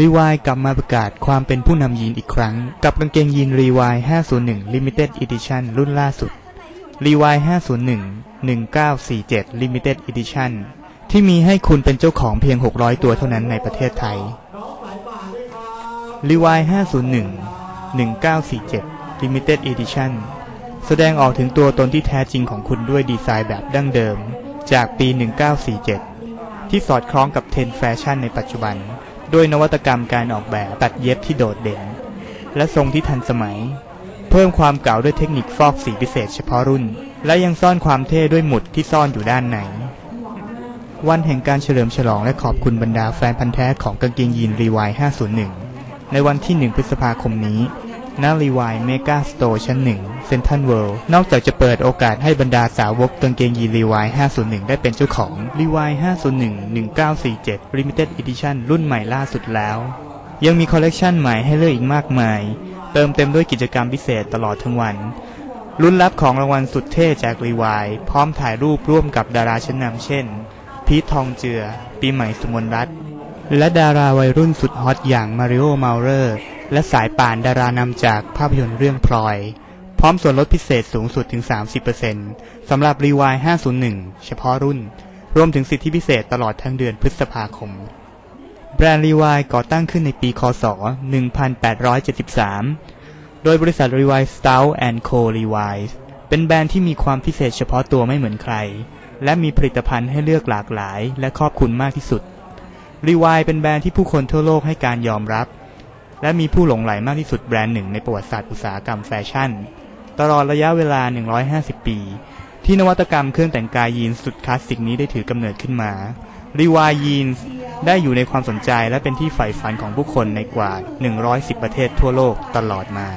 รีวายกลับมาประกาศความเป็นผู้นำยีนอีกครั้ง กับกางเกงยีนรีวาย 501 Limited Edition รุ่นล่าสุดรีวาย 501 1947 Limited Edition ที่มีให้คุณเป็นเจ้าของเพียง 600 ตัวเท่านั้นในประเทศไทยรีวาย 501 1947 Limited Edition แสดงออกถึงตัวตนที่แท้จริงของคุณด้วยดีไซน์แบบดั้งเดิม จากปี 1947 ที่สอดคล้องกับเทรนด์แฟชั่นในปัจจุบันด้วยนวัตกรรมการออกแบบตัดเย็บที่โดดเด่น และทรงที่ทันสมัย เพิ่มความเก่าด้วยเทคนิคฟอกสีพิเศษเฉพาะรุ่น และยังซ่อนความเท่ด้วยหมุดที่ซ่อนอยู่ด้านในวันแห่งการเฉลิมฉลองและขอบคุณบรรดาแฟนพันธ์แท้ของกางเกงยีนรีวาย 501 ในวันที่ 1 พฤษภาคมนี้ ณรีวายเมกาสโตร์ชั้น1เซ็นทรัลเวิลด์นอกจากจะเปิดโอกาสให้บรรดาสาวกกางเกงยีรีวาย501 ได้เป็นเจ้าของรีวาย501 1947 Limited Edition รุ่นใหม่ล่าสุดแล้ว ยังมีคอลเลกชันใหม่ให้เลือกอีกมากมาย เติมเต็มด้วยกิจกรรมพิเศษตลอดทั้งวันรุ่นรับของรางวัลสุดเท่จากรีวายพร้อมถ่ายรูปร่วมกับดาราชั้นนำเช่น พีททองเจือ ปีใหม่สุมนรัตน์และดาราวัยรุ่นสุดฮอตอย่างมาริโอมาเลอร์ และสายป่านดารานำจากภาพยนตร์เรื่องพลอย พร้อมส่วนลดพิเศษสูงสุดถึง 30%สำหรับรีวาย501 เฉพาะรุ่น รวมถึงสิทธิพิเศษตลอดทั้งเดือนพฤษภาคม แบรนด์รีวายก่อตั้งขึ้นในปีคศ 1873 โดยบริษัทรีวายสตา t แอนด์โครีวายเป็นแบรนด์ที่มีความพิเศษเฉพาะตัวไม่เหมือนใคร และมีผลิตภัณฑ์ให้เลือกหลากหลาย และครอบคลุมมากที่สุดรีวายเป็นแบรนด์ที่ผู้คนทั่วโลกให้การยอมรับ และมีผู้หลงไหลมากที่สุดแบรนด์หนึ่งในประวัติศาสตร์อุตสาหกรรมแฟชั่น ตลอดระยะเวลา 150 ปี ที่นวัตกรรมเครื่องแต่งกายยีนสุดคลาสสิกนี้ได้ถือกำเนิดขึ้นมารีวายยีนได้อยู่ในความสนใจและเป็นที่ใฝ่ฝันของผู้คนในกว่า 110 ประเทศทั่วโลกตลอดมา